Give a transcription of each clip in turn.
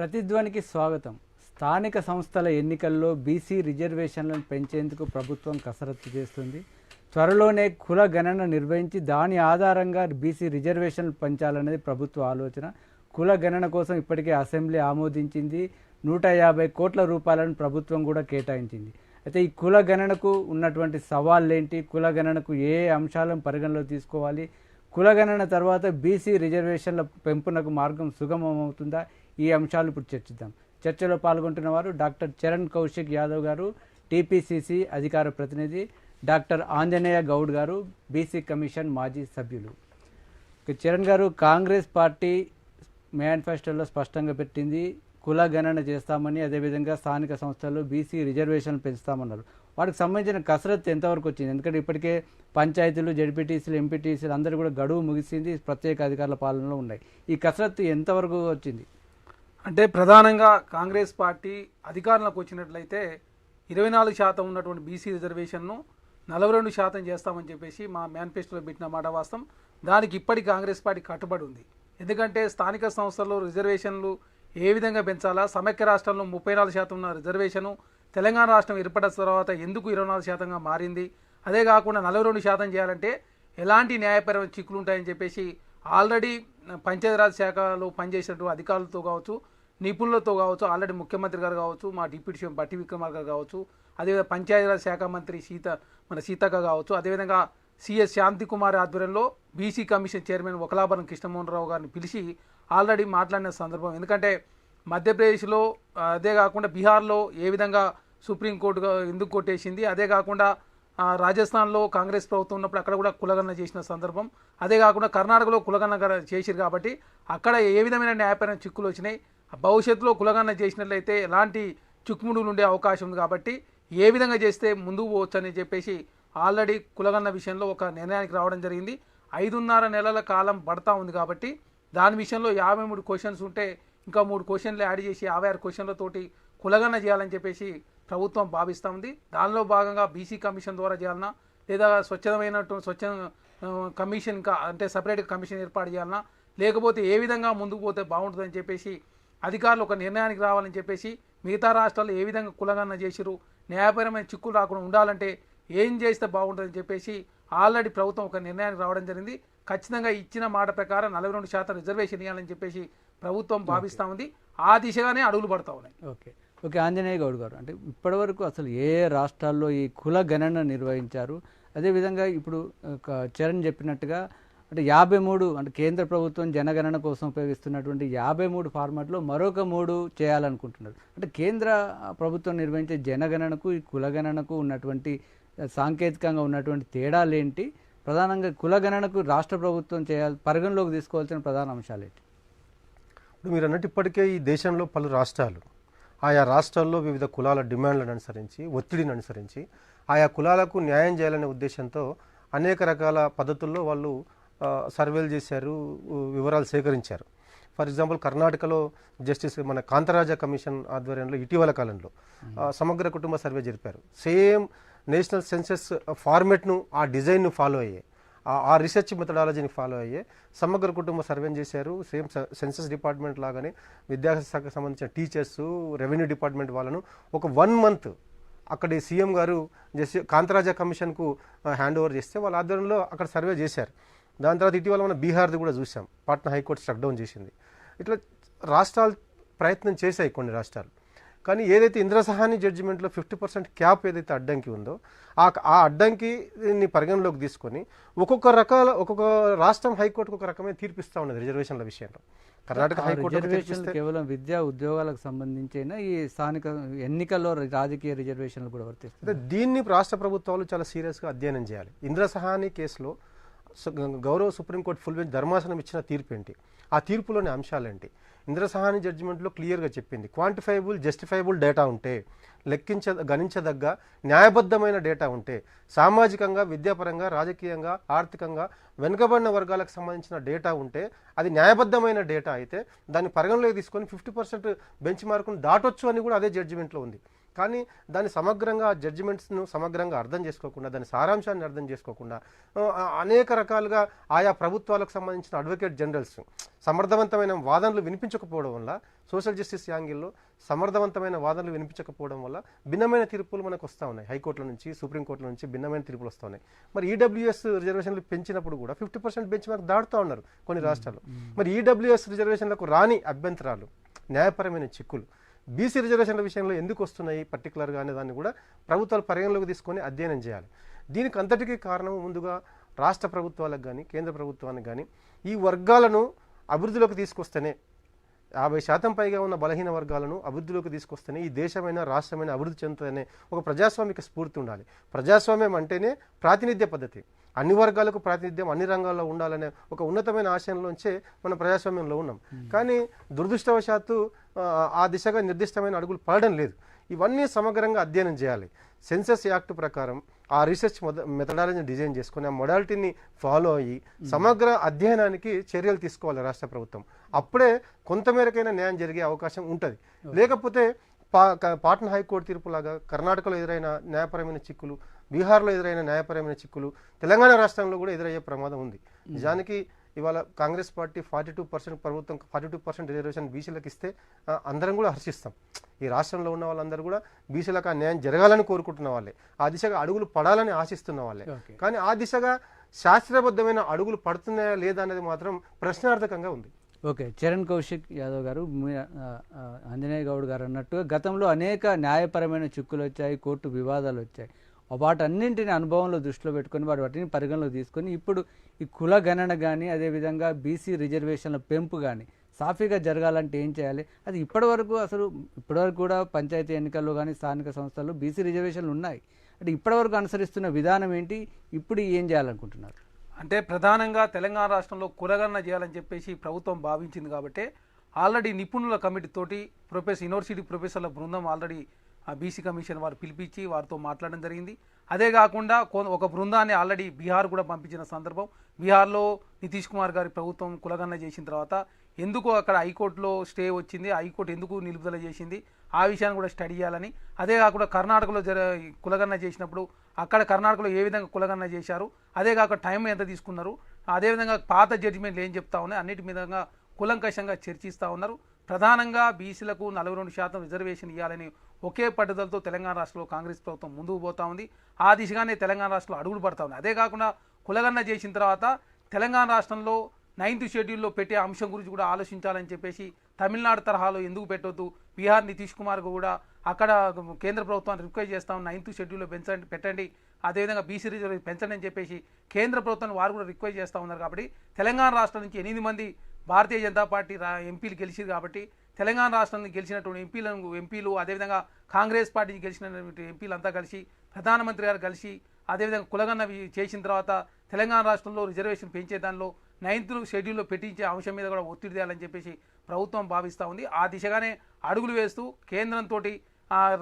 ప్రతిధ్వనికి స్వాగతం. స్థానిక సంస్థల ఎన్నికల్లో బీసీ రిజర్వేషన్లను పెంచేందుకు ప్రభుత్వం కసరత్తు చేస్తుంది. త్వరలోనే కుల గణన నిర్వహించి దాని ఆధారంగా బీసీ రిజర్వేషన్లు పెంచాలనేది ప్రభుత్వ ఆలోచన. కుల గణన కోసం ఇప్పటికే అసెంబ్లీ ఆమోదించింది. నూట యాభై కోట్ల రూపాయలను ప్రభుత్వం కూడా కేటాయించింది. అయితే ఈ కుల గణనకు ఉన్నటువంటి సవాళ్ళు ఏంటి కుల గణనకు ఏ అంశాలను పరిగణలో తీసుకోవాలి? కులగణన తర్వాత బీసీ రిజర్వేషన్ల పెంపునకు మార్గం సుగమమవుతుందా? ఈ అంశాలు ఇప్పుడు చర్చిద్దాం. చర్చలో పాల్గొంటున్న వారు డాక్టర్ చరణ్ కౌశిక్ యాదవ్ గారు టీపీసీసీ అధికార ప్రతినిధి డాక్టర్ ఆంజనేయ గౌడ్ గారు బీసీ కమిషన్ మాజీ సభ్యులు. చరణ్ గారు కాంగ్రెస్ పార్టీ మేనిఫెస్టోలో స్పష్టంగా పెట్టింది కుల గణన చేస్తామని అదేవిధంగా స్థానిక సంస్థలు బీసీ రిజర్వేషన్లు పెంచుతామన్నారు. వాటికి సంబంధించిన కసరత్తు ఎంతవరకు వచ్చింది? ఎందుకంటే ఇప్పటికే పంచాయతీలు జడ్పీటీసీలు ఎంపీటీసీలు అందరూ కూడా గడువు ముగిసింది ప్రత్యేక అధికారుల పాలనలో ఉన్నాయి. ఈ కసరత్తు ఎంతవరకు వచ్చింది? అంటే ప్రధానంగా కాంగ్రెస్ పార్టీ అధికారంలోకి వచ్చినట్లయితే ఇరవై నాలుగు శాతం ఉన్నటువంటి బీసీ రిజర్వేషన్ను నలభై రెండు శాతం చేస్తామని చెప్పేసి మా మేనిఫెస్టోలో పెట్టిన మాట వాస్తవం. దానికి ఇప్పటి కాంగ్రెస్ పార్టీ కట్టుబడి ఉంది. ఎందుకంటే స్థానిక సంస్థల్లో రిజర్వేషన్లు ఏ విధంగా పెంచాలా సమైక్య రాష్ట్రంలో ముప్పై నాలుగు శాతం ఉన్న రిజర్వేషను తెలంగాణ రాష్ట్రం ఏర్పడిన తర్వాత ఎందుకు ఇరవై నాలుగు శాతంగా మారింది? అదే కాకుండా నలభై రెండు శాతం చేయాలంటే ఎలాంటి న్యాయపరమైన చిక్కులు ఉంటాయని చెప్పేసి ఆల్రెడీ పంచాయతీరాజ్ శాఖలో పనిచేసినటువంటి అధికారులతో కావచ్చు నిపుణులతో కావచ్చు ఆల్రెడీ ముఖ్యమంత్రి గారు కావచ్చు మా డిప్యూటీ సీఎం బట్టి విక్రమార్ గారు కావచ్చు అదేవిధంగా పంచాయతీరాజ్ శాఖ మంత్రి సీత మన సీతక్క కావచ్చు అదేవిధంగా సిఎస్ శాంతికుమార్ ఆధ్వర్యంలో బీసీ కమిషన్ చైర్మన్ ఒకలాభరం కృష్ణమోహన్ రావు గారిని పిలిచి ఆల్రెడీ మాట్లాడిన సందర్భం. ఎందుకంటే మధ్యప్రదేశ్లో అదే కాకుండా బీహార్లో ఏ విధంగా సుప్రీంకోర్టు ఎందుకు కొట్టేసింది అదే కాకుండా రాజస్థాన్లో కాంగ్రెస్ ప్రభుత్వం ఉన్నప్పుడు అక్కడ కూడా కులగణన చేసిన సందర్భం అదే కాకుండా కర్ణాటకలో కులగణన చేసిరు కాబట్టి అక్కడ ఏ విధమైన న్యాయపరమైన చిక్కులు వచ్చినాయి భవిష్యత్తులో కులగన్న చేసినట్లయితే ఎలాంటి చిక్కుముడులు ఉండే అవకాశం ఉంది కాబట్టి ఏ విధంగా చేస్తే ముందుకు పోవచ్చు అని చెప్పేసి ఆల్రెడీ కులగన్న విషయంలో ఒక నిర్ణయానికి రావడం జరిగింది. ఐదున్నర నెలల కాలం పడతా ఉంది కాబట్టి దాని విషయంలో యాభై మూడు క్వశ్చన్స్ ఉంటే ఇంకా మూడు క్వశ్చన్లు యాడ్ చేసి యాభై ఆరు క్వశ్చన్లతోటి కులగన్న చేయాలని చెప్పేసి ప్రభుత్వం భావిస్తూ ఉంది. దానిలో భాగంగా బీసీ కమిషన్ ద్వారా చేయాలన్నా లేదా స్వచ్ఛమైనటువంటి స్వచ్ఛ కమిషన్ కా అంటే సపరేట్ కమిషన్ ఏర్పాటు చేయాలన్నా లేకపోతే ఏ విధంగా ముందుకు పోతే బాగుంటుందని చెప్పేసి అధికారులు ఒక నిర్ణయానికి రావాలని చెప్పేసి మిగతా రాష్ట్రాలు ఏ విధంగా కులగణన చేసిరు న్యాయపరమైన చిక్కులు రాకుండా ఉండాలంటే ఏం చేస్తే బాగుంటుందని చెప్పేసి ఆల్రెడీ ప్రభుత్వం ఒక నిర్ణయానికి రావడం జరిగింది. ఖచ్చితంగా ఇచ్చిన మాట ప్రకారం నలభై రెండు శాతం రిజర్వేషన్ ఇవ్వాలని చెప్పేసి ప్రభుత్వం భావిస్తూ ఉంది. ఆ దిశగానే అడుగులు పడతా ఉన్నాయి. ఓకే. ఓకే ఆంజనేయ గౌడ్ గారు అంటే ఇప్పటివరకు అసలు ఏ రాష్ట్రాల్లో ఈ కుల గణన నిర్వహించారు? అదేవిధంగా ఇప్పుడు ఒక చరణ్ చెప్పినట్టుగా అంటే యాభై మూడు అంటే కేంద్ర ప్రభుత్వం జనగణన కోసం ఉపయోగిస్తున్నటువంటి యాభై మూడు ఫార్మాట్లో మరొక మూడు చేయాలనుకుంటున్నారు. అంటే కేంద్ర ప్రభుత్వం నిర్వహించే జనగణనకు ఈ కులగణనకు ఉన్నటువంటి సాంకేతికంగా ఉన్నటువంటి తేడాలేంటి ప్రధానంగా కులగణనకు రాష్ట్ర ప్రభుత్వం చేయాలి పరిగణలోకి తీసుకోవాల్సిన ప్రధాన అంశాలు ఏంటి? ఇప్పుడు మీరు అన్నట్టు ఇప్పటికే ఈ దేశంలో పలు రాష్ట్రాలు ఆయా రాష్ట్రాల్లో వివిధ కులాల డిమాండ్లను అనుసరించి ఒత్తిడిని అనుసరించి ఆయా కులాలకు న్యాయం చేయాలనే ఉద్దేశంతో అనేక రకాల పద్ధతుల్లో వాళ్ళు సర్వేలు చేశారు వివరాలు సేకరించారు. ఫర్ ఎగ్జాంపుల్ కర్ణాటకలో జస్టిస్ మన కాంతరాజ కమిషన్ ఆధ్వర్యంలో ఇటీవల కాలంలో సమగ్ర కుటుంబ సర్వే జరిపారు. సేమ్ నేషనల్ సెన్సెస్ ఫార్మెట్ను ఆ డిజైన్ను ఫాలో అయ్యే ఆ- రీసెర్చ్ మెథడాలజీని ఫాలో అయ్యే సమగ్ర కుటుంబ సర్వేని చేశారు. సేమ్ సెన్సస్ డిపార్ట్మెంట్ లాగానే విద్యాశాఖకు సంబంధించిన టీచర్స్ రెవెన్యూ డిపార్ట్మెంట్ వాళ్ళను ఒక వన్ మంత్ అక్కడి సీఎం గారు జస్ట్ కాంతరాజా కమిషన్కు హ్యాండ్ ఓవర్ చేస్తే వాళ్ళ ఆధ్వర్యంలో అక్కడ సర్వే చేశారు. దాని తర్వాత ఇటీవల మన బీహార్ది కూడా చూసాం. పాట్నా హైకోర్టు స్ట్రక్ డౌన్ చేసింది. ఇట్లా రాష్ట్రాలు ప్రయత్నం చేశాయి కొన్ని రాష్ట్రాలు. కానీ ఏదైతే ఇంద్రసహాని జడ్జిమెంట్లో ఫిఫ్టీ పర్సెంట్ క్యాప్ ఏదైతే అడ్డంకి ఉందో ఆ ఆ అడ్డంకిని పరిగణలోకి తీసుకొని ఒక్కొక్క రకాల ఒక్కొక్క రాష్ట్రం హైకోర్టుకు ఒక రకమైన తీర్పిస్తూ ఉన్నది రిజర్వేషన్ల విషయంలో. కర్ణాటక హైకోర్టు కేవలం విద్యా ఉద్యోగాలకు సంబంధించైనా? ఈ స్థానిక ఎన్నికల్లో రాజకీయ రిజర్వేషన్లు కూడా వర్తిస్తాయి దీన్ని రాష్ట్ర ప్రభుత్వాలు చాలా సీరియస్గా అధ్యయనం చేయాలి. ఇంద్రసహాని కేసులో గౌరవ సుప్రీంకోర్టు ఫుల్ బెంచ్ ధర్మాసనం ఇచ్చిన తీర్పు ఏంటి ఆ తీర్పులోని అంశాలేంటి? ఇంద్రసహాని జడ్జిమెంట్లో క్లియర్గా చెప్పింది. క్వాంటిఫైబుల్ జస్టిఫైబుల్ డేటా ఉంటే లెక్కించ గణించదగ్గ న్యాయబద్ధమైన డేటా ఉంటే సామాజికంగా విద్యాపరంగా రాజకీయంగా ఆర్థికంగా వెనుకబడిన వర్గాలకు సంబంధించిన డేటా ఉంటే అది న్యాయబద్ధమైన డేటా అయితే దాన్ని పరిగణలోకి తీసుకొని ఫిఫ్టీ పర్సెంట్ బెంచ్ మార్కును దాటొచ్చు అని కూడా అదే జడ్జిమెంట్లో ఉంది. కానీ దాన్ని సమగ్రంగా జడ్జిమెంట్స్ను సమగ్రంగా అర్థం చేసుకోకుండా దాని సారాంశాన్ని అర్థం చేసుకోకుండా అనేక రకాలుగా ఆయా ప్రభుత్వాలకు సంబంధించిన అడ్వకేట్ జనరల్స్ సమర్థవంతమైన వాదనలు వినిపించకపోవడం వల్ల సోషల్ జస్టిస్ యాంగిల్లో సమర్థవంతమైన వాదనలు వినిపించకపోవడం వల్ల భిన్నమైన తీర్పులు మనకు వస్తూ ఉన్నాయి. హైకోర్టుల నుంచి సుప్రీంకోర్టుల నుంచి భిన్నమైన తీర్పులు వస్తూ ఉన్నాయి. మరి ఈడబ్ల్యూఎస్ రిజర్వేషన్లు పెంచినప్పుడు కూడా ఫిఫ్టీ పర్సెంట్ బెంచ్ మార్క్ దాటుతూ ఉన్నారు కొన్ని రాష్ట్రాలు మరి ఈడబ్ల్యూఎస్ రిజర్వేషన్లకు రాని అభ్యంతరాలు న్యాయపరమైన చిక్కులు బీసీ రిజర్వేషన్ల విషయంలో ఎందుకు వస్తున్నాయి పర్టికులర్గా అనే దాన్ని కూడా ప్రభుత్వాలు పరిగణలోకి తీసుకొని అధ్యయనం చేయాలి. దీనికి అంతటికీ కారణం ముందుగా రాష్ట్ర ప్రభుత్వాలకు కానీ కేంద్ర ప్రభుత్వానికి కానీ ఈ వర్గాలను అభివృద్ధిలోకి తీసుకొస్తేనే యాభై శాతం పైగా ఉన్న బలహీన వర్గాలను అభివృద్ధిలోకి తీసుకొస్తేనే ఈ దేశమైన రాష్ట్రమైన అభివృద్ధి చెందుతుందనే ఒక ప్రజాస్వామిక స్ఫూర్తి ఉండాలి. ప్రజాస్వామ్యం అంటేనే ప్రాతినిధ్య పద్ధతి. అన్ని వర్గాలకు ప్రాతినిధ్యం అన్ని రంగాల్లో ఉండాలనే ఒక ఉన్నతమైన ఆశయంలోంచే మనం ప్రజాస్వామ్యంలో ఉన్నాం. కానీ దురదృష్టవశాత్తు ఆ, దిశగా నిర్దిష్టమైన అడుగులు పడడం లేదు. ఇవన్నీ సమగ్రంగా అధ్యయనం చేయాలి. సెన్సస్ యాక్ట్ ప్రకారం ఆ రీసెర్చ్ మెథడాలజీని డిజైన్ చేసుకొని ఆ మొడాలిటీని ఫాలో అయ్యి సమగ్ర అధ్యయనానికి చర్యలు తీసుకోవాలి రాష్ట్ర ప్రభుత్వం. అప్పుడే కొంతమేరకైనా న్యాయం జరిగే అవకాశం ఉంటుంది. లేకపోతే పా పాట్నా హైకోర్టు తీర్పులాగా కర్ణాటకలో ఎదురైన న్యాయపరమైన చిక్కులు బీహార్లో ఎదురైన న్యాయపరమైన చిక్కులు తెలంగాణ రాష్ట్రంలో కూడా ఎదురయ్యే ప్రమాదం ఉంది. నిజానికి ఇవాళ Congress party forty two percent ప్రభుత్వం ఫార్టీ టూ పర్సెంట్ రిజర్వేషన్ బీసీలకు ఇస్తే అందరం కూడా హర్షిస్తాం. ఈ రాష్ట్రంలో ఉన్న వాళ్ళందరూ కూడా బీసీలకు ఆ న్యాయం జరగాలని కోరుకుంటున్న వాళ్ళే. ఆ దిశగా అడుగులు పడాలని ఆశిస్తున్న వాళ్ళే. కానీ ఆ దిశగా శాస్త్రబద్ధమైన అడుగులు పడుతున్నాయా లేదా అనేది మాత్రం ప్రశ్నార్థకంగా ఉంది. ఓకే. చరణ్ కౌశిక్ యాదవ్ గారు ఆంజనేయ గౌడ్ గారు అన్నట్టుగా గతంలో అనేక న్యాయపరమైన చిక్కులు వచ్చాయి కోర్టు వివాదాలు వచ్చాయి. వాటన్నింటిని అనుభవంలో దృష్టిలో పెట్టుకొని వాటి వాటిని పరిగణలోకి తీసుకొని ఇప్పుడు ఈ కుల గణన కానీ అదేవిధంగా బీసీ రిజర్వేషన్ల పెంపు కానీ సాఫీగా జరగాలంటే ఏం చేయాలి? అది ఇప్పటివరకు అసలు ఇప్పటివరకు కూడా పంచాయతీ ఎన్నికల్లో కానీ స్థానిక సంస్థల్లో బీసీ రిజర్వేషన్లు ఉన్నాయి. అంటే ఇప్పటివరకు అనుసరిస్తున్న విధానం ఏంటి? ఇప్పుడు ఏం చేయాలనుకుంటున్నారు? అంటే ప్రధానంగా తెలంగాణ రాష్ట్రంలో కులగణన చేయాలని చెప్పేసి ప్రభుత్వం భావించింది కాబట్టి ఆల్రెడీ నిపుణుల కమిటీ తోటి ప్రొఫెసర్ యూనివర్సిటీ ప్రొఫెసర్ల బృందం ఆల్రెడీ బీసీ కమిషన్ వారు పిలిపించి వారితో మాట్లాడడం జరిగింది. అదే కాకుండా ఒక బృందాన్ని ఆల్రెడీ బీహార్ కూడా పంపించిన సందర్భం బీహార్లో నితీష్ కుమార్ గారి ప్రభుత్వం కులగణన చేసిన తర్వాత ఎందుకు అక్కడ హైకోర్టులో స్టే వచ్చింది హైకోర్టు ఎందుకు నిలుపుదల చేసింది ఆ విషయాన్ని కూడా స్టడీ చేయాలని. అదే కాకుండా కర్ణాటకలో జర కులగణన చేసినప్పుడు అక్కడ కర్ణాటకలో ఏ విధంగా కులగణన చేశారు అదే కాక టైం ఎంత తీసుకున్నారు అదేవిధంగా పాత జడ్జిమెంట్లు ఏం చెప్తా ఉన్నాయి అన్నిటి విధంగా కులంకషంగా చర్చిస్తూ ఉన్నారు. ప్రధానంగా బీసీలకు నలభై రెండు శాతం రిజర్వేషన్ ఇవ్వాలని ఒకే పట్టుదలతో తెలంగాణ రాష్ట్రంలో కాంగ్రెస్ ప్రభుత్వం ముందుకు పోతా ఉంది. ఆ దిశగానే తెలంగాణ రాష్ట్రంలో అడుగులు పడతా ఉంది అదే కాకుండా కులగన్న చేసిన తర్వాత తెలంగాణ రాష్ట్రంలో నైన్త్ షెడ్యూల్లో పెట్టే అంశం గురించి కూడా ఆలోచించాలని చెప్పేసి తమిళనాడు తరహాలో ఎందుకు పెట్టొద్దు? బీహార్ నితీష్ కుమార్ కూడా అక్కడ కేంద్ర ప్రభుత్వాన్ని రిక్వెస్ట్ చేస్తాం నైన్త్ షెడ్యూల్లో పెంచండి పెట్టండి. అదేవిధంగా బీసీ రిజర్వ్ పెంచండి అని చెప్పేసి కేంద్ర ప్రభుత్వాన్ని వారు కూడా రిక్వెస్ట్ చేస్తూ ఉన్నారు కాబట్టి తెలంగాణ రాష్ట్రం నుంచి ఎనిమిది మంది భారతీయ జనతా పార్టీ ఎంపీలు గెలిచారు కాబట్టి తెలంగాణ రాష్ట్రం గెలిచినటువంటి ఎంపీలను ఎంపీలు అదేవిధంగా కాంగ్రెస్ పార్టీ గెలిచినటువంటి ఎంపీలు అంతా కలిసి ప్రధానమంత్రి గారు కలిసి అదేవిధంగా కులగన్న చేసిన తర్వాత తెలంగాణ రాష్ట్రంలో రిజర్వేషన్ పెంచే దానిలో నైన్త్ షెడ్యూల్లో పెట్టించే అంశం మీద కూడా ఒత్తిడి తేయాలని చెప్పేసి ప్రభుత్వం భావిస్తూ ఉంది. ఆ దిశగానే అడుగులు వేస్తూ కేంద్రంతో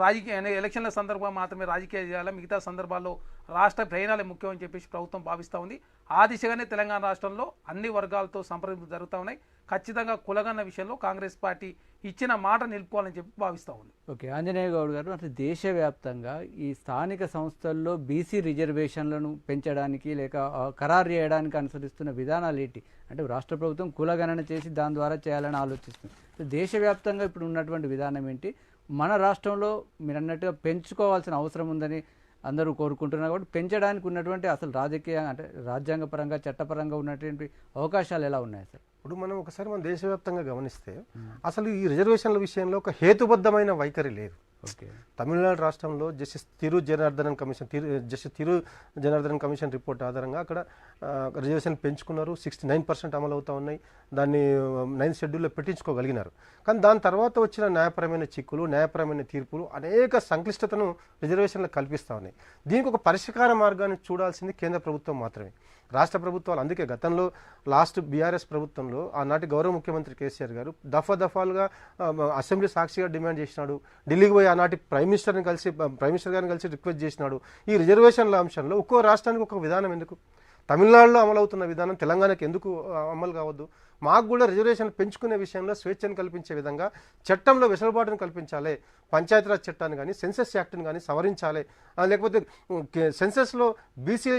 రాజకీయ ఎలక్షన్ల సందర్భంగా మాత్రమే రాజకీయ చేయాలి మిగతా సందర్భాల్లో రాష్ట్ర ప్రయాణాలే ముఖ్యం అని చెప్పేసి ప్రభుత్వం భావిస్తూ ఉంది. ఆ దిశగానే తెలంగాణ రాష్ట్రంలో అన్ని వర్గాలతో సంప్రదింపులు జరుగుతూ ఉన్నాయి. ఖచ్చితంగా కులగన్న విషయంలో కాంగ్రెస్ పార్టీ ఇచ్చిన మాట నిలుపుకోవాలని చెప్పి భావిస్తూ ఉంది. ఓకే ఆంజనేయ గౌడ్ గారు అంటే దేశవ్యాప్తంగా ఈ స్థానిక సంస్థల్లో బీసీ రిజర్వేషన్లను పెంచడానికి లేక ఖరారు చేయడానికి అనుసరిస్తున్న విధానాలు ఏంటి? అంటే రాష్ట్ర ప్రభుత్వం కులగణన చేసి దాని ద్వారా చేయాలని ఆలోచిస్తుంది. దేశవ్యాప్తంగా ఇప్పుడు ఉన్నటువంటి విధానం ఏంటి? మన రాష్ట్రంలో మీరు అన్నట్టుగా పెంచుకోవాల్సిన అవసరం ఉందని అందరూ కోరుకుంటున్నారు కాబట్టి పెంచడానికి ఉన్నటువంటి అసలు రాజకీయ అంటే రాజ్యాంగపరంగా చట్టపరంగా ఉన్నటువంటి అవకాశాలు ఎలా ఉన్నాయి సార్ ఇప్పుడు మనం ఒకసారి మన దేశవ్యాప్తంగా గమనిస్తే అసలు ఈ రిజర్వేషన్ల విషయంలో ఒక హేతుబద్ధమైన వైఖరి లేదు. తమిళనాడు రాష్ట్రంలో justice Thiru Janardhanan commission Thiru justice Thiru Janardhanan commission report ఆధారంగా అక్కడ రిజర్వేషన్ పెంచుకున్నారు. సిక్స్టీ నైన్ పర్సెంట్ అమలు అవుతా ఉన్నాయి. దాన్ని నైన్త్ షెడ్యూల్లో పెట్టించుకోగలిగినారు. కానీ దాని తర్వాత వచ్చిన న్యాయపరమైన చిక్కులు న్యాయపరమైన తీర్పులు అనేక సంక్లిష్టతను రిజర్వేషన్లు కల్పిస్తూ ఉన్నాయి. దీనికి ఒక పరిష్కార మార్గాన్ని చూడాల్సింది కేంద్ర ప్రభుత్వం మాత్రమే. రాష్ట్ర ప్రభుత్వాలు అందుకే గతంలో లాస్ట్ బీఆర్ఎస్ ప్రభుత్వంలో ఆనాటి గౌరవ ముఖ్యమంత్రి కేసీఆర్ గారు దఫా దఫాలుగా అసెంబ్లీ సాక్షిగా డిమాండ్ చేసినాడు. ఢిల్లీకి పోయి ఆనాటి ప్రైమ్ మినిస్టర్ని కలిసి ప్రైమ్ మినిస్టర్ గారిని కలిసి రిక్వెస్ట్ చేసినాడు. ఈ రిజర్వేషన్ల అంశంలో ఒక్కో రాష్ట్రానికి ఒక విధానం ఎందుకు? తమిళనాడులో అమలవుతున్న విధానం తెలంగాణకి ఎందుకు అమలు కావద్దు? మాకు కూడా రిజర్వేషన్ పెంచుకునే విషయంలో స్వేచ్ఛను కల్పించే విధంగా చట్టంలో వెసులుబాటును కల్పించాలి. పంచాయతీరాజ్ చట్టాన్ని కానీ సెన్సెస్ యాక్ట్ని కానీ సవరించాలి. లేకపోతే సెన్సెస్లో బీసీ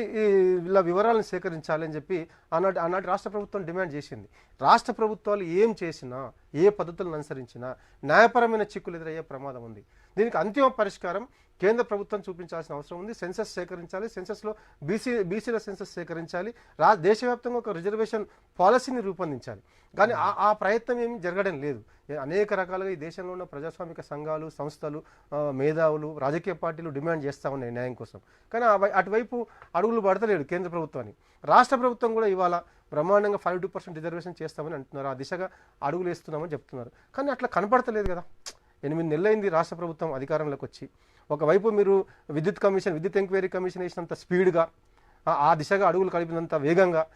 వివరాలను సేకరించాలి అని చెప్పి ఆనాటి ఆనాటి రాష్ట్ర ప్రభుత్వం డిమాండ్ చేసింది. రాష్ట్ర ప్రభుత్వాలు ఏం చేసినా ఏ పద్ధతులను అనుసరించినా న్యాయపరమైన చిక్కులు ఎదురయ్యే ప్రమాదం ఉంది. దీనికి అంతిమ పరిష్కారం కేంద్ర ప్రభుత్వం చూపించాల్సిన అవసరం ఉంది. సెన్సెస్ సేకరించాలి. సెన్సెస్లో బీసీ బీసీల సెన్సెస్ సేకరించాలి. రా దేశవ్యాప్తంగా ఒక రిజర్వేషన్ పాలసీని రూపొందించాలి. కానీ ఆ ఆ ప్రయత్నం ఏమి జరగడం లేదు. అనేక రకాలుగా ఈ దేశంలో ఉన్న ప్రజాస్వామిక సంఘాలు సంస్థలు మేధావులు రాజకీయ పార్టీలు డిమాండ్ చేస్తూ ఉన్నాయి న్యాయం కోసం. కానీ ఆ అటువైపు అడుగులు పడతలేడు కేంద్ర ప్రభుత్వాన్ని. రాష్ట్ర ప్రభుత్వం కూడా ఇవాళ బ్రహ్మాండంగా ఫైవ్ టూ పర్సెంట్ రిజర్వేషన్ చేస్తామని అంటున్నారు. ఆ దిశగా అడుగులు వేస్తున్నామని చెప్తున్నారు. కానీ అట్లా కనపడతలేదు కదా. ఎనిమిది నెలలైంది రాష్ట్ర ప్రభుత్వం అధికారంలోకి వచ్చి. ఒకవైపు మీరు విద్యుత్ కమిషన్ విద్యుత్ ఎంక్వైరీ కమిషన్ వేసినంత స్పీడ్గా ఆ- దిశగా అడుగులు కలిపినంత వేగంగా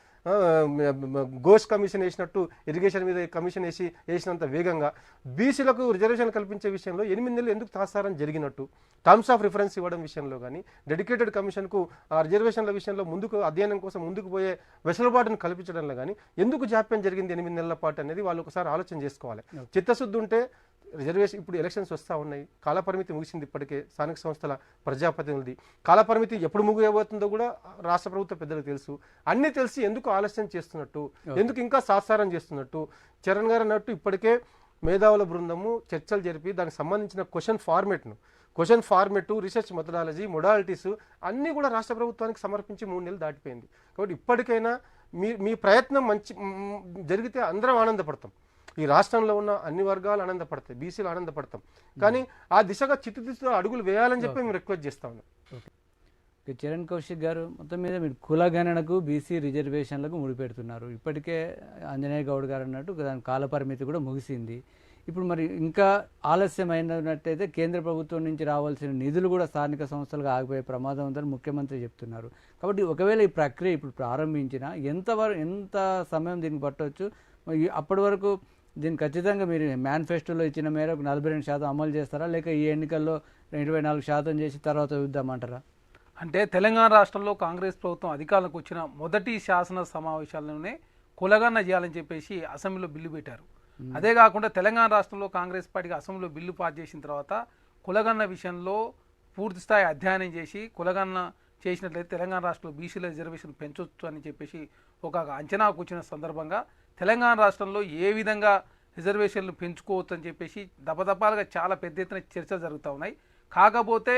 గోష్ కమిషన్ వేసినట్టు ఇరిగేషన్ మీద కమిషన్ వేసి వేసినంత వేగంగా బీసీలకు రిజర్వేషన్ కల్పించే విషయంలో ఎనిమిది నెలలు ఎందుకు తాసారం జరిగినట్టు? టర్మ్స్ ఆఫ్ రిఫరెన్స్ ఇవ్వడం విషయంలో కానీ డెడికేటెడ్ కమిషన్కు ఆ రిజర్వేషన్ల విషయంలో ముందుకు అధ్యయనం కోసం ముందుకు పోయే వెసులుబాటును కల్పించడంలో కానీ ఎందుకు జాప్యం జరిగింది ఎనిమిది నెలల పాటు అనేది వాళ్ళు ఒకసారి ఆలోచన చేసుకోవాలి. చిత్తశుద్ధి ఉంటే రిజర్వేషన్ ఇప్పుడు ఎలక్షన్స్ వస్తూ ఉన్నాయి. కాలపరిమితి ముగిసింది ఇప్పటికే. స్థానిక సంస్థల ప్రజాప్రతినిధి. కాలపరిమితి ఎప్పుడు ముగియబోతుందో కూడా రాష్ట్ర ప్రభుత్వ పెద్దలకు తెలుసు. అన్నీ తెలిసి ఎందుకు ఆలస్యం చేస్తున్నట్టు ఎందుకు ఇంకా సాత్సారం చేస్తున్నట్టు చరణ్ గారు అన్నట్టు ఇప్పటికే మేధావుల బృందము చర్చలు జరిపి దానికి సంబంధించిన question ఫార్మేట్ను question format research methodology modalities అన్నీ కూడా రాష్ట్ర ప్రభుత్వానికి సమర్పించి మూడు నెలలు దాటిపోయింది. కాబట్టి ఇప్పటికైనా మీ మీ ప్రయత్నం మంచి జరిగితే అందరం ఆనందపడతాం. ఈ రాష్ట్రంలో ఉన్న అన్ని వర్గాలు ఆనందపడతాయి బీసీలు ఆనందపడతాం. కానీ ఆ దిశగా చిత్తదిశలో అడుగులు వేయాలని చెప్పి మేము రిక్వెస్ట్ చేస్తా ఉన్నాం. చరణ్ కౌశిక్ గారు మొత్తం మీద మీరు కులగణనకు బీసీ రిజర్వేషన్లకు ముడిపెడుతున్నారు ఇప్పటికే ఆంజనేయ గౌడ్ గారు అన్నట్టు దాని కాలపరిమితి కూడా ముగిసింది. ఇప్పుడు మరి ఇంకా ఆలస్యమైనట్టయితే కేంద్ర ప్రభుత్వం నుంచి రావాల్సిన నిధులు కూడా స్థానిక సంస్థలకు ఆగిపోయే ప్రమాదం ఉందని ముఖ్యమంత్రి చెప్తున్నారు. కాబట్టి ఒకవేళ ఈ ప్రక్రియ ఇప్పుడు ప్రారంభించినా ఎంతవరకు ఎంత సమయం దీనికి పట్టవచ్చు అప్పటి వరకు దీన్ని ఖచ్చితంగా మీరు మేనిఫెస్టోలో ఇచ్చిన మేరకు నలభై రెండు శాతం అమలు చేస్తారా? లేక ఈ ఎన్నికల్లో ఇరవై నాలుగు శాతం చేసి తర్వాత చూద్దామంటారా? అంటే తెలంగాణ రాష్ట్రంలో కాంగ్రెస్ ప్రభుత్వం అధికారంలోకి వచ్చిన మొదటి శాసన సమావేశాల్లోనే కులగన్న చేయాలని చెప్పేసి అసెంబ్లీలో బిల్లు పెట్టారు. అదే కాకుండా తెలంగాణ రాష్ట్రంలో కాంగ్రెస్ పార్టీకి అసెంబ్లీలో బిల్లు పాస్ చేసిన తర్వాత కులగన్న విషయంలో పూర్తి స్థాయి అధ్యయనం చేసి కులగన్న చేసినట్లయితే తెలంగాణ రాష్ట్రంలో బీసీల రిజర్వేషన్ పెంచొచ్చు అని చెప్పేసి ఒక అంచనాకు వచ్చిన సందర్భంగా తెలంగాణ రాష్ట్రంలో ఏ విధంగా రిజర్వేషన్లు పెంచుకోవచ్చు అని చెప్పేసి దపదపాలుగా చాలా పెద్ద ఎత్తున చర్చలు జరుగుతూ ఉన్నాయి. కాకపోతే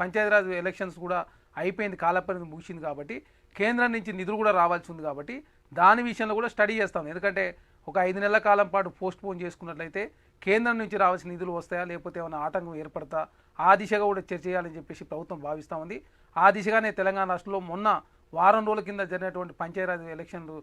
పంచాయతీరాజ్ ఎలక్షన్స్ కూడా అయిపోయింది కాలపరిమితి ముగిసింది కాబట్టి కేంద్రం నుంచి నిధులు కూడా రావాల్సి ఉంది కాబట్టి దాని విషయంలో కూడా స్టడీ చేస్తాం ఎందుకంటే ఒక ఐదు నెలల కాలం పాటు పోస్ట్ పోన్ చేసుకున్నట్లయితే కేంద్రం నుంచి రావాల్సిన నిధులు వస్తాయా లేకపోతే ఏమైనా ఆటంకం ఏర్పడతా ఆ దిశగా కూడా చర్చ చేయాలని చెప్పేసి ప్రభుత్వం భావిస్తూ ఉంది. ఆ దిశగానే తెలంగాణ రాష్ట్రంలో మొన్న వారం రోజుల కింద జరిగినటువంటి పంచాయతీ ఎలక్షన్లు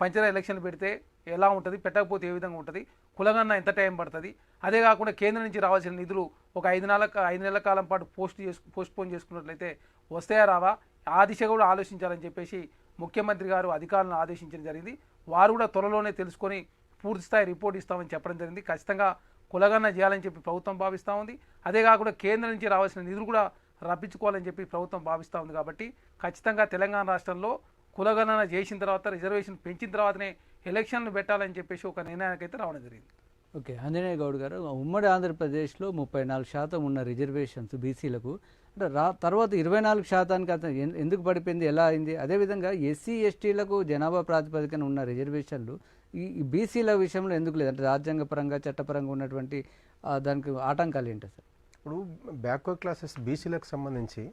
పంచాయతీ ఎలక్షన్లు పెడితే ఎలా ఉంటుంది పెట్టకపోతే ఏ విధంగా ఉంటుంది కులగన్న ఎంత టైం పడుతుంది? అదే కాకుండా కేంద్రం నుంచి రావాల్సిన నిధులు ఒక ఐదు నెలల ఐదు నెలల కాలం పాటు పోస్ట్ చేసు పోస్ట్ పోన్ చేసుకున్నట్లయితే వస్తాయా రావా? ఆ దిశ కూడా ఆలోచించాలని చెప్పేసి ముఖ్యమంత్రి గారు అధికారులను ఆదేశించడం జరిగింది. వారు కూడా త్వరలోనే తెలుసుకొని పూర్తిస్థాయి రిపోర్ట్ ఇస్తామని చెప్పడం జరిగింది. ఖచ్చితంగా కులగన్న చేయాలని చెప్పి ప్రభుత్వం భావిస్తూ ఉంది. అదే కాకుండా కేంద్రం నుంచి రావాల్సిన నిధులు కూడా రప్పించుకోవాలని చెప్పి ప్రభుత్వం భావిస్తూ ఉంది కాబట్టి ఖచ్చితంగా తెలంగాణ రాష్ట్రంలో కులగణన చేసిన తర్వాత రిజర్వేషన్ పెంచిన తర్వాతనే ఎలక్షన్లు పెట్టాలని చెప్పేసి ఒక నిర్ణయానికి అయితే రావడం జరిగింది. ఓకే. ఆంజనేయ గౌడ్ గారు ఉమ్మడి ఆంధ్రప్రదేశ్లో ముప్పై నాలుగు శాతం ఉన్న రిజర్వేషన్స్ బీసీలకు అంటే రా తర్వాత ఇరవై నాలుగు శాతానికి అతను ఎందుకు పడిపోయింది ఎలా అయింది? అదేవిధంగా ఎస్సీ ఎస్టీలకు జనాభా ప్రాతిపదికన ఉన్న రిజర్వేషన్లు ఈ బీసీల విషయంలో ఎందుకు లేదు? అంటే రాజ్యాంగపరంగా చట్టపరంగా ఉన్నటువంటి దానికి ఆటంకాలు ఏంటి సార్? ఇప్పుడు బ్యాక్వర్డ్ క్లాసెస్ బీసీలకు సంబంధించి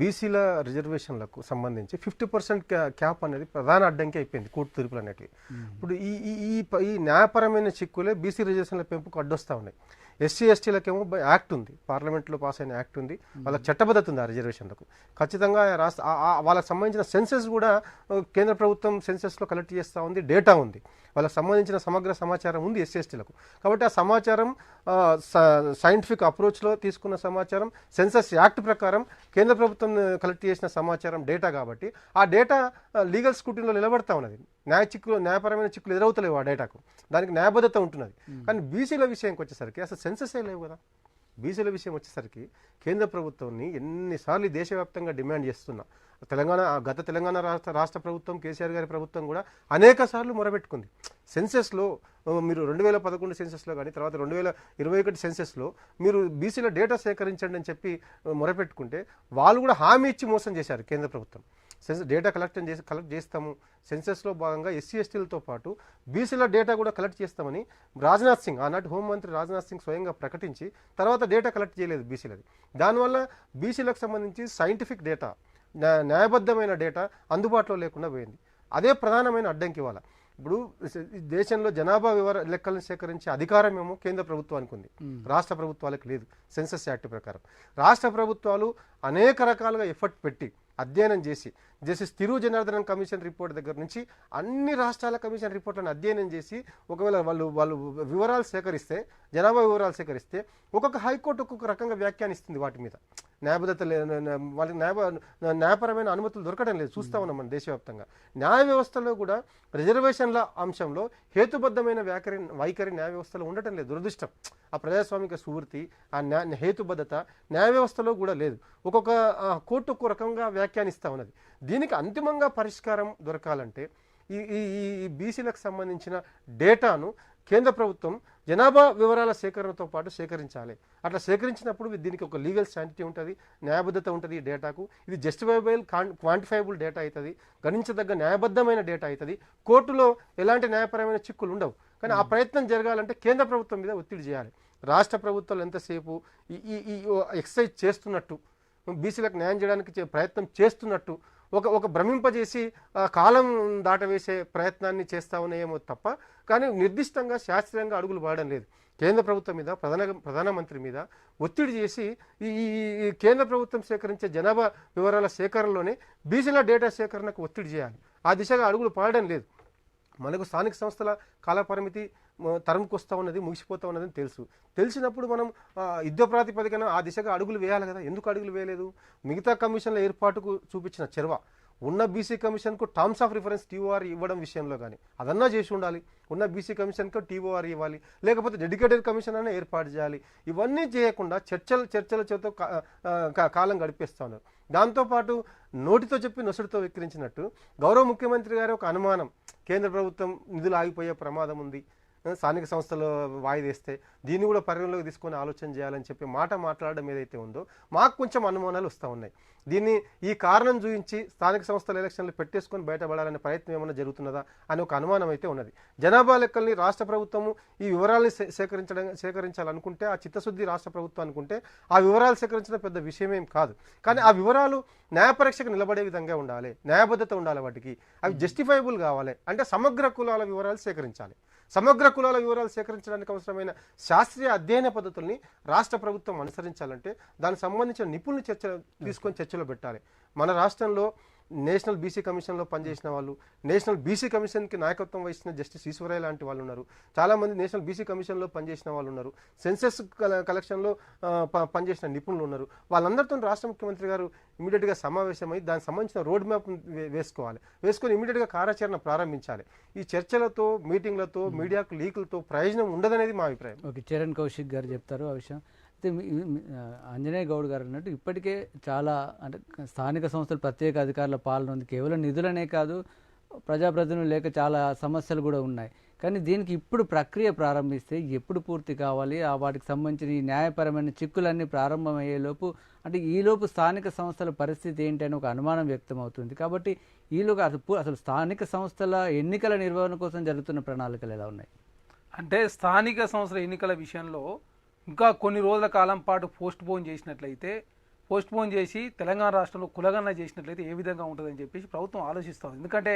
బీసీల రిజర్వేషన్లకు సంబంధించి ఫిఫ్టీ పర్సెంట్ క్యాప్ అనేది ప్రధాన అడ్డంకి అయిపోయింది కోర్టు తీర్పులు అనేటివి ఇప్పుడు ఈ ఈ ఈ న్యాయపరమైన చిక్కులే బీసీ రిజర్వేషన్ల పెంపుకు అడ్డొస్తా ఉన్నాయి. ఎస్సీ ఎస్టీలకేమో యాక్ట్ ఉంది. పార్లమెంట్లో పాస్ అయిన యాక్ట్ ఉంది. వాళ్ళకి చట్టబద్ధత ఉంది ఆ రిజర్వేషన్లకు. ఖచ్చితంగా రాష్ట్ర వాళ్ళకి సంబంధించిన సెన్సెస్ కూడా కేంద్ర ప్రభుత్వం సెన్సెస్లో కలెక్ట్ చేస్తూ ఉంది డేటా ఉంది. వాళ్ళకి సంబంధించిన సమగ్ర సమాచారం ఉంది ఎస్సీ ఎస్టీలకు కాబట్టి ఆ సమాచారం సైంటిఫిక్ అప్రోచ్లో తీసుకున్న సమాచారం సెన్సస్ యాక్ట్ ప్రకారం కేంద్ర ప్రభుత్వం కలెక్ట్ చేసిన సమాచారం డేటా కాబట్టి ఆ డేటా లీగల్ స్కూటీలో నిలబడతా ఉన్నది. న్యాయ చిక్కులు న్యాయపరమైన చిక్కులు ఎదురవుతలేవు ఆ డేటాకు. దానికి న్యాయబద్ధత ఉంటున్నది. కానీ బీసీల విషయంకి వచ్చేసరికి అసలు సెన్ససే లేవు కదా. బీసీల విషయం వచ్చేసరికి కేంద్ర ప్రభుత్వాన్ని ఎన్నిసార్లు దేశవ్యాప్తంగా డిమాండ్ చేస్తున్నా. తెలంగాణ గత తెలంగాణ రాష్ట్ర రాష్ట్ర ప్రభుత్వం కేసీఆర్ గారి ప్రభుత్వం కూడా అనేక సార్లు మొరబెట్టుకుంది. సెన్సెస్లో మీరు రెండు వేల పదకొండు సెన్సెస్లో కానీ తర్వాత రెండు వేల ఇరవై ఒకటి సెన్సెస్లో మీరు బీసీల డేటా సేకరించండి అని చెప్పి మొరపెట్టుకుంటే వాళ్ళు కూడా హామీ ఇచ్చి మోసం చేశారు కేంద్ర ప్రభుత్వం. సెన్స్ డేటా కలెక్ట్ చేసి కలెక్ట్ చేస్తాము. సెన్సెస్లో భాగంగా ఎస్సీ ఎస్టీలతో పాటు బీసీల డేటా కూడా కలెక్ట్ చేస్తామని రాజ్నాథ్ సింగ్ ఆనాటి హోంమంత్రి రాజ్నాథ్ సింగ్ స్వయంగా ప్రకటించి తర్వాత డేటా కలెక్ట్ చేయలేదు బీసీలది. దానివల్ల బీసీలకు సంబంధించి సైంటిఫిక్ డేటా న్యాయబద్ధమైన డేటా అందుబాటులో లేకుండా పోయింది. అదే ప్రధానమైన అడ్డంకి ఇవాళ. ఇప్పుడు దేశంలో జనాభా వివర లెక్కలను సేకరించే అధికారం ఏమో కేంద్ర ప్రభుత్వానికి ఉంది. రాష్ట్ర ప్రభుత్వాలకు లేదు. సెన్సస్ యాక్ట్ ప్రకారం. రాష్ట్ర ప్రభుత్వాలు అనేక రకాలుగా ఎఫర్ట్ పెట్టి అధ్యయనం చేసి justice Thiru Janardhanan commission report దగ్గర నుంచి అన్ని రాష్ట్రాల కమిషన్ రిపోర్ట్లను అధ్యయనం చేసి ఒకవేళ వాళ్ళు వాళ్ళు వివరాలు సేకరిస్తే జనాభా వివరాలు సేకరిస్తే ఒక్కొక్క హైకోర్టు ఒక్కొక్క రకంగా వ్యాఖ్యానిస్తుంది వాటి మీద. న్యాయబద్ధత వాళ్ళకి న్యాయ న్యాయపరమైన అనుమతులు దొరకడం లేదు. చూస్తా ఉన్నాం మన దేశవ్యాప్తంగా. న్యాయ వ్యవస్థలో కూడా రిజర్వేషన్ల అంశంలో హేతుబద్ధమైన వ్యాఖరి వైఖరి న్యాయ వ్యవస్థలో ఉండటం లేదు. దురదృష్టం. ఆ ప్రజాస్వామిక స్ఫూర్తి ఆ న్యా హేతుబద్ధత న్యాయ వ్యవస్థలో కూడా లేదు. ఒక్కొక్క కోర్టు ఒక్కో రకంగా వ్యాఖ్యానిస్తూ ఉన్నది. దీనికి అంతిమంగా పరిష్కారం దొరకాలంటే ఈ ఈ ఈ- బీసీలకు సంబంధించిన డేటాను కేంద్ర ప్రభుత్వం జనాభా వివరాల సేకరణతో పాటు సేకరించాలి. అట్లా సేకరించినప్పుడు దీనికి ఒక లీగల్ శాంటిటీ ఉంటుంది న్యాయబద్ధత ఉంటుంది ఈ డేటాకు. ఇది జస్టిఫైబుల్ క్వాంటిఫైబుల్ డేటా అవుతుంది గణించదగ్గ న్యాయబద్ధమైన డేటా అవుతుంది. కోర్టులో ఎలాంటి న్యాయపరమైన చిక్కులు ఉండవు. కానీ ఆ ప్రయత్నం జరగాలంటే కేంద్ర ప్రభుత్వం మీద ఒత్తిడి చేయాలి. రాష్ట్ర ప్రభుత్వాలు ఎంతసేపు ఈ ఈ ఎక్సర్సైజ్ చేస్తున్నట్టు బీసీలకు న్యాయం చేయడానికి ప్రయత్నం చేస్తున్నట్టు ఒక ఒక భ్రమింపజేసి కాలం దాటవేసే ప్రయత్నాన్ని చేస్తా ఉన్నాయేమో తప్ప కానీ నిర్దిష్టంగా శాస్త్రీయంగా అడుగులు పడడం లేదు. కేంద్ర ప్రభుత్వం మీద ప్రధాన ప్రధానమంత్రి మీద ఒత్తిడి చేసి ఈ ఈ- ఈ కేంద్ర ప్రభుత్వం సేకరించే జనాభా వివరాల సేకరణలోనే బీసీల డేటా సేకరణకు ఒత్తిడి చేయాలి. ఆ దిశగా అడుగులు పడడం లేదు. మనకు స్థానిక సంస్థల కాలపరిమితి తరంకొస్తా ఉన్నది ముగిసిపోతా అని తెలుసు. తెలిసినప్పుడు మనం యుద్ధ ప్రాతిపదికన ఆ దిశగా అడుగులు వేయాలి కదా ఎందుకు అడుగులు వేయలేదు? మిగతా కమిషన్ల ఏర్పాటుకు చూపించిన చెరవ ఉన్న బీసీ కమిషన్కు టర్మ్స్ ఆఫ్ రిఫరెన్స్ టీఓఆర్ ఇవ్వడం విషయంలో కానీ అదన్నా చేసి ఉండాలి. ఉన్న బీసీ కమిషన్కు టీఓఆర్ ఇవ్వాలి. లేకపోతే డెడికేటెడ్ కమిషన్ అనే ఏర్పాటు చేయాలి. ఇవన్నీ చేయకుండా చర్చలు చర్చల చేత కాలం గడిపేస్తా ఉన్నారు. దాంతోపాటు నోటితో చెప్పి నొసుడితో వెక్కిరించినట్టు గౌరవ ముఖ్యమంత్రి గారి ఒక అనుమానం కేంద్ర ప్రభుత్వం నిధులు ఆగిపోయే ప్రమాదం ఉంది. స్థానిక సంస్థలు వాయిదేస్తే దీన్ని కూడా పరిగణలోకి తీసుకొని ఆలోచన చేయాలని చెప్పి మాట మాట్లాడడం ఏదైతే ఉందో మాకు కొంచెం అనుమానాలు వస్తూ ఉన్నాయి. దీన్ని ఈ కారణం చూపించి స్థానిక సంస్థల ఎలక్షన్లు పెట్టేసుకొని బయటపడాలనే ప్రయత్నం ఏమైనా జరుగుతున్నదా అని ఒక అనుమానం అయితే ఉన్నది. జనాభా లెక్కల్ని రాష్ట్ర ప్రభుత్వము ఈ వివరాల్ని సేకరించడం సేకరించాలనుకుంటే ఆ చిత్తశుద్ధి రాష్ట్ర ప్రభుత్వం అనుకుంటే ఆ వివరాలు సేకరించడం పెద్ద విషయమేం కాదు. కానీ ఆ వివరాలు న్యాయపరీక్షకు నిలబడే విధంగా ఉండాలి. న్యాయబద్ధత ఉండాలి వాటికి. అవి జస్టిఫైబుల్ కావాలి. అంటే సమగ్ర కులాల వివరాలు సేకరించాలి. సమగ్ర కులాల వివరాలు సేకరించడానికి అవసరమైన శాస్త్రీయ అధ్యయన పద్ధతుల్ని రాష్ట్ర ప్రభుత్వం అనుసరించాలంటే దానికి సంబంధించిన నిపుణులు చర్చ తీసుకొని చర్చలో పెట్టాలి. మన రాష్ట్రంలో నేషనల్ బీసీ కమిషన్లో పనిచేసిన వాళ్ళు నేషనల్ బీసీ కమిషన్కి నాయకత్వం వహించిన జస్టిస్ ఈశ్వరయ్య లాంటి వాళ్ళు ఉన్నారు. చాలామంది నేషనల్ బీసీ కమిషన్లో పనిచేసిన వాళ్ళు ఉన్నారు. సెన్సెస్ కలెక్షన్లో ప- పనిచేసిన నిపుణులు ఉన్నారు. వాళ్ళందరితో రాష్ట్ర ముఖ్యమంత్రి గారు ఇమీడియట్గా సమావేశమై దానికి సంబంధించిన రోడ్ మ్యాప్ వేసుకోవాలి. వేసుకొని ఇమీడియట్గా కార్యాచరణ ప్రారంభించాలి. ఈ చర్చలతో మీటింగ్లతో మీడియాకు లీకులతో ప్రయోజనం ఉండదనేది మా అభిప్రాయం. ఓకే చరణ్ కౌశిక్ గారు చెప్తారు ఆ విషయం. ఆంజనేయ గౌడ్ గారు అన్నట్టు ఇప్పటికే చాలా అంటే స్థానిక సంస్థలు ప్రత్యేక అధికారుల పాలన ఉంది. కేవలం నిధులనే కాదు ప్రజాప్రతినిధులు లేక చాలా సమస్యలు కూడా ఉన్నాయి. కానీ దీనికి ఇప్పుడు ప్రక్రియ ప్రారంభిస్తే ఎప్పుడు పూర్తి కావాలి? ఆ వాటికి సంబంధించిన ఈ న్యాయపరమైన చిక్కులన్నీ ప్రారంభమయ్యేలోపు అంటే ఈలోపు స్థానిక సంస్థల పరిస్థితి ఏంటి అని ఒక అనుమానం వ్యక్తం అవుతుంది కాబట్టి ఈలోగా అసలు అసలు స్థానిక సంస్థల ఎన్నికల నిర్వహణ కోసం జరుగుతున్న ప్రణాళికలు ఎలా ఉన్నాయి? అంటే స్థానిక సంస్థల ఎన్నికల విషయంలో ఇంకా కొన్ని రోజుల కాలం పాటు పోస్ట్ పోన్ చేసినట్లయితే పోస్ట్ పోన్ చేసి తెలంగాణ రాష్ట్రంలో కులగణన చేసినట్లయితే ఏ విధంగా ఉంటుందని చెప్పేసి ప్రభుత్వం ఆలోచిస్తుంది ఎందుకంటే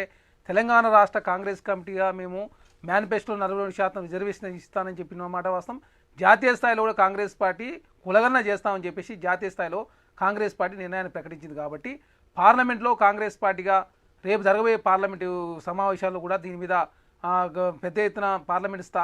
తెలంగాణ రాష్ట్ర కాంగ్రెస్ కమిటీగా మేము మేనిఫెస్టోలో నలభై రెండు శాతం రిజర్వేషన్ ఇస్తానని చెప్పిన మాట వాస్తవం. జాతీయ స్థాయిలో కూడా కాంగ్రెస్ పార్టీ కులగణన చేస్తామని చెప్పేసి జాతీయ స్థాయిలో కాంగ్రెస్ పార్టీ నిర్ణయాన్ని ప్రకటించింది కాబట్టి పార్లమెంట్లో కాంగ్రెస్ పార్టీగా రేపు జరగబోయే పార్లమెంటు సమావేశాల్లో కూడా దీని మీద పెద్ద ఎత్తున పార్లమెంట్ స్థా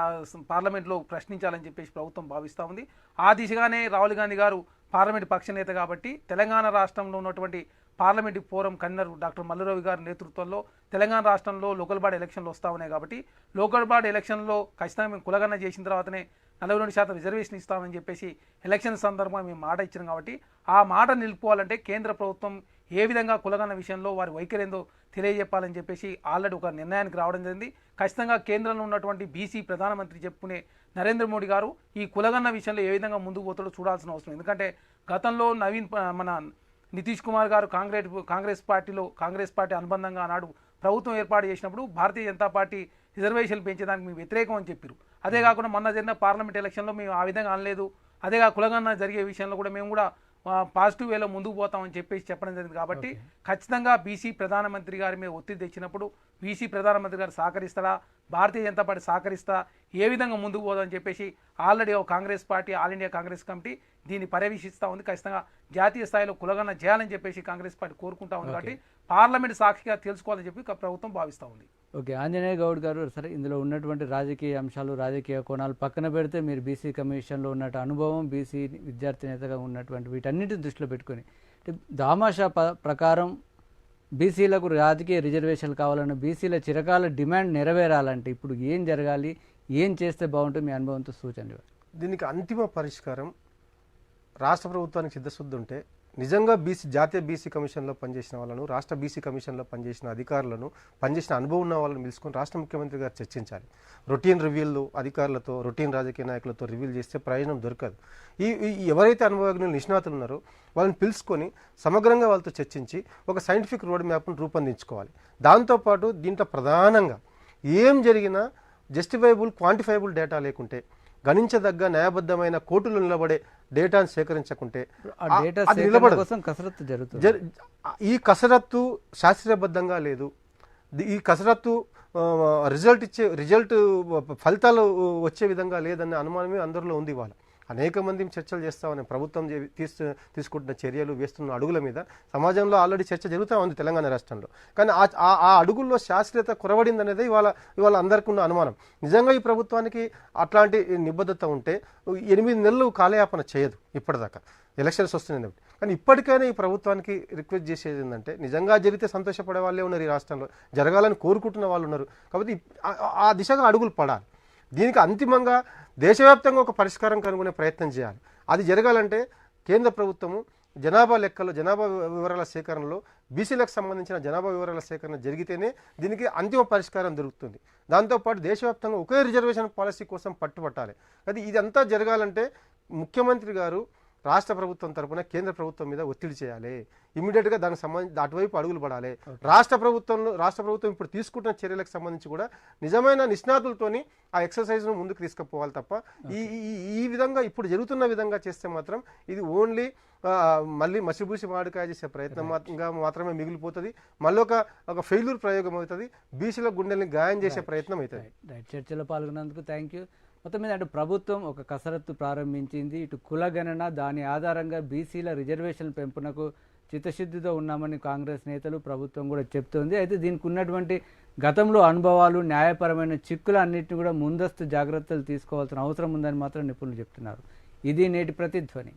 పార్లమెంట్లో ప్రశ్నించాలని చెప్పేసి ప్రభుత్వం భావిస్తూ ఉంది. ఆ దిశగానే రాహుల్ గాంధీ గారు పార్లమెంట్ పక్ష నేత కాబట్టి తెలంగాణ రాష్ట్రంలో ఉన్నటువంటి parliament forum convener doctor Mallu Ravi garu నేతృత్వంలో తెలంగాణ రాష్ట్రంలో లోకల్ బాడీ ఎలక్షన్లు వస్తూ ఉన్నాయి కాబట్టి లోకల్ బాడీ ఎలక్షన్లో ఖచ్చితంగా మేము కులగన్న చేసిన తర్వాతనే నలభై రెండు శాతం రిజర్వేషన్ ఇస్తామని చెప్పేసి ఎలక్షన్ సందర్భంగా మేము మాట ఇచ్చినాం కాబట్టి ఆ మాట నిలుపుకోవాలంటే కేంద్ర ప్రభుత్వం ఏ విధంగా కులగన్న విషయంలో వారి వైఖరి ఏందో తెలియజెప్పాలని చెప్పేసి ఆల్రెడీ ఒక నిర్ణయానికి రావడం జరిగింది. ఖచ్చితంగా కేంద్రంలో ఉన్నటువంటి బీసీ ప్రధానమంత్రి చెప్పుకునే నరేంద్ర మోడీ గారు ఈ కులగన్న విషయంలో ఏ విధంగా ముందుకు పోతాడో చూడాల్సిన అవసరం. ఎందుకంటే గతంలో నవీన్ మన నితీష్ కుమార్ గారు కాంగ్రెస్ కాంగ్రెస్ పార్టీలో కాంగ్రెస్ పార్టీ అనుబంధంగా ఆనాడు ప్రభుత్వం ఏర్పాటు చేసినప్పుడు భారతీయ జనతా పార్టీ రిజర్వేషన్లు పెంచేదానికి మేము వ్యతిరేకం అని చెప్పారు అదే కాకుండా మొన్న జరిగిన పార్లమెంట్ ఎలక్షన్లో మేము ఆ విధంగా అనలేదు. అదేగా కులగన్న జరిగే విషయంలో కూడా మేము కూడా పాజిటివ్ వేలో ముందుకు పోతామని చెప్పేసి చెప్పడం జరిగింది కాబట్టి ఖచ్చితంగా బీసీ ప్రధానమంత్రి గారి మీద ఒత్తిడి తెచ్చినప్పుడు బీసీ ప్రధానమంత్రి గారు సహకరిస్తారా భారతీయ జనతా పార్టీ సహకరిస్తా? ఏ విధంగా ముందుకు పోదని చెప్పేసి ఆల్రెడీ ఒక Congress party all India Congress committee దీన్ని పర్యవేక్షిస్తూ ఉంది. ఖచ్చితంగా జాతీయ స్థాయిలో కులగన్న చేయాలని చెప్పేసి కాంగ్రెస్ పార్టీ కోరుకుంటా ఉంది కాబట్టి పార్లమెంట్ సాక్షిగా తెలుసుకోవాలని చెప్పి ప్రభుత్వం భావిస్తూ ఉంది ఓకే ఆంజనేయ గౌడ్ గారు సరే ఇందులో ఉన్నటువంటి రాజకీయ అంశాలు రాజకీయ కోణాలు పక్కన పెడితే మీరు బీసీ కమిషన్లో ఉన్నట్టు అనుభవం బీసీ విద్యార్థి నేతగా ఉన్నటువంటి వీటన్నిటిని దృష్టిలో పెట్టుకొని అంటే దామాషా ప్రకారం బీసీలకు రాజకీయ రిజర్వేషన్లు కావాలన్న బీసీల చిరకాల డిమాండ్ నెరవేరాలంటే ఇప్పుడు ఏం జరగాలి ఏం చేస్తే బాగుంటుంది మీ అనుభవంతో సూచనలు. దీనికి అంతిమ పరిష్కారం రాష్ట్ర ప్రభుత్వానికి సిద్ధశుద్ధి ఉంటే నిజంగా బీసీ జాతీయ బీసీ కమిషన్లో పనిచేసిన వాళ్ళను రాష్ట్ర బీసీ కమిషన్లో పనిచేసిన అధికారులను పనిచేసిన అనుభవం ఉన్న వాళ్ళని పిలుచుకొని రాష్ట్ర ముఖ్యమంత్రి గారు చర్చించాలి. రొటీన్ రివ్యూలు అధికారులతో రొటీన్ రాజకీయ నాయకులతో రివ్యూలు చేస్తే ప్రయోజనం దొరకదు. ఈ ఎవరైతే అనుభవజ్ఞులు నిష్ణాతులు ఉన్నారో వాళ్ళని పిలుచుకొని సమగ్రంగా వాళ్ళతో చర్చించి ఒక సైంటిఫిక్ రోడ్ మ్యాప్ను రూపొందించుకోవాలి. దాంతోపాటు దీంట్లో ప్రధానంగా ఏం జరిగినా జస్టిఫైబుల్ క్వాంటిఫైబుల్ డేటా లేకుంటే గణించదగ్గ న్యాయబద్ధమైన కోర్టులు నిలబడే డేటాను సేకరించకుంటే అది నిలబడదు. కసరత్తు జరుగుతుంది. జర్- ఈ కసరత్తు శాస్త్రీయబద్ధంగా లేదు. ఈ కసరత్తు రిజల్ట్ ఇచ్చే రిజల్ట్ ఫలితాలు వచ్చే విధంగా లేదన్న అనుమానమే అందరిలో ఉంది ఇవాళ. అనేక మంది చర్చలు చేస్తామని ప్రభుత్వం తీసు తీసుకుంటున్న చర్యలు వేస్తున్న అడుగుల మీద సమాజంలో ఆల్రెడీ చర్చ జరుగుతూ ఉంది తెలంగాణ రాష్ట్రంలో. కానీ ఆ ఆ- అడుగుల్లో శాస్త్రీయత కురవడింది అనేది ఇవాళ ఇవాళ అందరికీ ఉన్న అనుమానం. నిజంగా ఈ ప్రభుత్వానికి అట్లాంటి నిబద్ధత ఉంటే ఎనిమిది నెలలు కాలయాపన చేయదు ఇప్పటిదాకా. ఎలక్షన్స్ వస్తున్నాయి కానీ ఇప్పటికైనా ఈ ప్రభుత్వానికి రిక్వెస్ట్ చేసేది ఏంటంటే నిజంగా జరిగితే సంతోషపడే వాళ్ళే ఉన్నారు ఈ రాష్ట్రంలో. జరగాలని కోరుకుంటున్న వాళ్ళు ఉన్నారు. కాబట్టి ఆ దిశగా అడుగులు పడాలి. దీనికి అంతిమంగా దేశవ్యాప్తంగా ఒక పరిష్కారం కనుగొనే ప్రయత్నం చేయాలి. అది జరగాలంటే కేంద్ర ప్రభుత్వము జనాభా లెక్కలో జనాభా వివరాల సేకరణలో బీసీలకు సంబంధించిన జనాభా వివరాల సేకరణ జరిగితేనే దీనికి అంతిమ పరిష్కారం దొరుకుతుంది. దాంతోపాటు దేశవ్యాప్తంగా ఒకే రిజర్వేషన్ పాలసీ కోసం పట్టుబట్టాలి. అది ఇదంతా జరగాలంటే ముఖ్యమంత్రి గారు రాష్ట్ర ప్రభుత్వం తరపున కేంద్ర ప్రభుత్వం మీద ఒత్తిడి చేయాలి. ఇమీడియట్గా దానికి సంబంధించి అటువైపు అడుగులు పడాలి. రాష్ట్ర ప్రభుత్వంలో రాష్ట్ర ప్రభుత్వం ఇప్పుడు తీసుకుంటున్న చర్యలకు సంబంధించి కూడా నిజమైన నిష్ణాతులతోని ఆ ఎక్సర్సైజ్ను ముందుకు తీసుకుపోవాలి తప్ప ఈ ఈ- విధంగా ఇప్పుడు జరుగుతున్న విధంగా చేస్తే మాత్రం ఇది ఓన్లీ మళ్ళీ మసిబూసి మామిడికాయ చేసే ప్రయత్నం మాత్రంగా మాత్రమే మిగిలిపోతుంది. మళ్ళీ ఒక ఒక ఫెయిల్యూర్ ప్రయోగం అవుతుంది. బీసీల గుండెల్ని గాయం చేసే ప్రయత్నం అవుతుంది. చర్చలో పాల్గొన్నందుకు థ్యాంక్ యూ మొత్తం మీద అటు ప్రభుత్వం ఒక కసరత్తు ప్రారంభించింది. ఇటు కులగణన దాని ఆధారంగా బీసీల రిజర్వేషన్ పెంపునకు చిత్తశుద్ధితో ఉన్నామని కాంగ్రెస్ నేతలు ప్రభుత్వం కూడా చెప్తోంది. అయితే దీనికి ఉన్నటువంటి గతంలో అనుభవాలు న్యాయపరమైన చిక్కుల అన్నింటినీ కూడా ముందస్తు జాగ్రత్తలు తీసుకోవాల్సిన అవసరం ఉందని మాత్రం నిపుణులు చెప్తున్నారు. ఇది నేటి ప్రతిధ్వని.